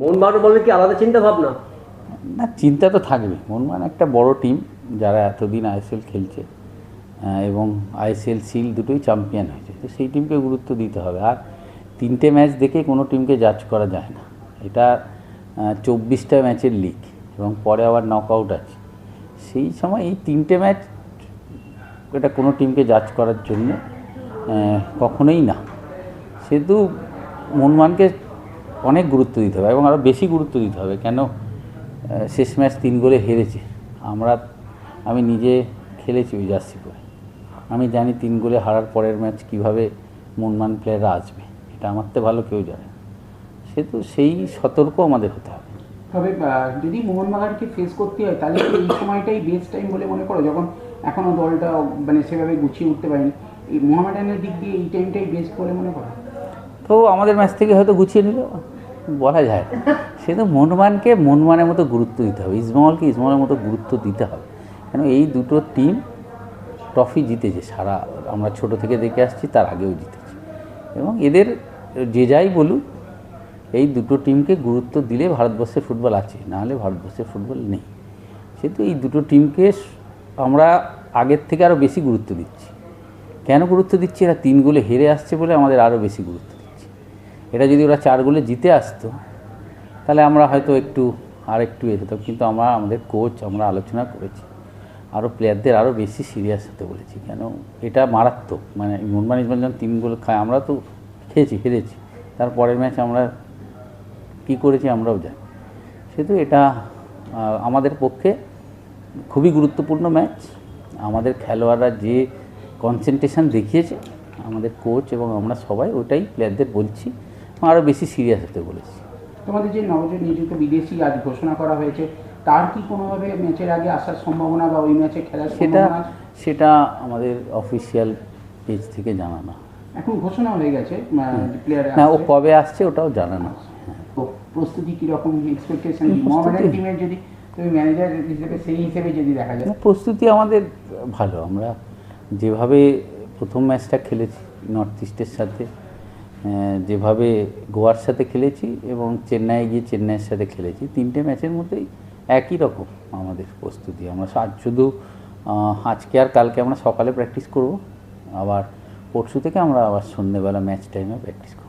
মোহনবাগান বললে কি আলাদা চিন্তা ভাবনা? না, চিন্তা তো থাকবে। মোহনবাগান একটা বড় টিম যারা এতদিন আইএসএল খেলছে এবং আইএসএল সিল দুটোই চ্যাম্পিয়ন হয়েছে। তো সেই টিমকে গুরুত্ব দিতে হবে। আর তিনটে ম্যাচ দেখে কোনো টিমকে জাজ করা যায় না। এটা চব্বিশটা ম্যাচের লিগ এবং পরে আবার নকআউট আছে। সেই সময় এই তিনটে ম্যাচ এটা কোনো টিমকে জাজ করার জন্য কখনোই না। সেহেতু মোহনবাগানকে অনেক গুরুত্ব দিতে হবে এবং আরও বেশি গুরুত্ব দিতে হবে। কেন? শেষ ম্যাচ তিন গোলে হেরেছে। আমরা আমি নিজে খেলেছি ওই জার্সি পরে। আমি জানি তিন গোলে হারার পরের ম্যাচ কীভাবে মনমান প্লেয়াররা আসবে। এটা আমার তো ভালো কেউ জানে সেহেতু সেই সতর্ক আমাদের হতে হবে। তবে যদি মোহনবাগানকে ফেস করতে হয় তাহলে এই সময়টাই বেস্ট টাইম বলে মনে করো। যখন এখনও দলটা মানে সেভাবে গুছিয়ে উঠতে পারেনি। এই মোহামেডানের দিক দিয়ে এই টাইমটাই বেস্ট বলে মনে করো? তো আমাদের ম্যাচ থেকে হয়তো গুছিয়ে নিল। বলা যায়। সে তো মনমানকে মনমানের মতো গুরুত্ব দিতে হবে। ইসমালকে ইসমালের মতো গুরুত্ব দিতে হবে। কেন এই দুটো টিম ট্রফি জিতেছে। সারা আমরা ছোট থেকে দেখে আসছি, তার আগেও জিতেছে। এবং এদের যে যাই বলুক, এই দুটো টিমকে গুরুত্ব দিলে ভারতবর্ষে ফুটবল আছে। নাহলে ভারতবর্ষে ফুটবল নেই। সেহেতু এই দুটো টিমকে আমরা আগের থেকে আরও বেশি গুরুত্ব দিচ্ছি। কেন গুরুত্ব দিচ্ছি? এরা তিন গোলে হেরে আসছে বলে আমাদের আরও বেশি গুরুত্ব এটা যদি ওরা চার গোলে জিতে আসতো, তাহলে আমরা হয়তো একটু আর একটু এ হতাম। কিন্তু আমরা, আমাদের কোচ আমরা আলোচনা করেছি। আরও প্লেয়ারদের আরও বেশি সিরিয়াস হতে বলেছি। কেন? এটা মারাত্মক। মানে মোহনবাগান যখন তিন গোল খায়, আমরা তো খেয়েছি হেরেছি তারপরের ম্যাচ আমরা কী করেছি, আমরাও জানি। সেহেতু এটা আমাদের পক্ষে খুবই গুরুত্বপূর্ণ ম্যাচ আমাদের খেলোয়াড়রা যে কনসেন্ট্রেশন দেখিয়েছে, আমাদের কোচ এবং আমরা সবাই ওটাই প্লেয়ারদের বলছি। আরও বেশি সিরিয়াস হতে বলেছি। তোমাদের যে নবজোট নিযুক্ত বিদেশি আজ ঘোষণা করা হয়েছে তার কি কোনোভাবে ম্যাচের আগে আসার সম্ভাবনা বা ওই ম্যাচে খেলার সেটা সেটা আমাদের অফিসিয়াল পেজ থেকে জানানো এখন ঘোষণা হয়ে গেছে প্লেয়ার না ও কবে আসছে ওটাও জানানো প্রস্তুতি কীরকম এক্সপেকটেশন মোহামেডান টিমের যদি তুমি ম্যানেজার হিসেবে সেই হিসেবে যদি দেখা যায়। প্রস্তুতি আমাদের ভালো। আমরা যেভাবে প্রথম ম্যাচটা খেলেছি নর্থ ইস্টের সাথে যেভাবে গোয়ার সাথে খেলেছি এবং চেন্নাইয়ে গিয়ে চেন্নাইয়ের সাথে খেলেছি, তিনটে ম্যাচের মধ্যেই একই রকম আমাদের প্রস্তুতি। আমরা শুধু আজকে আর কালকে আমরা সকালে প্র্যাকটিস করব, আবার পরশু থেকে আমরা আবার সন্ধ্যেবেলা ম্যাচ টাইমে প্র্যাকটিস করব।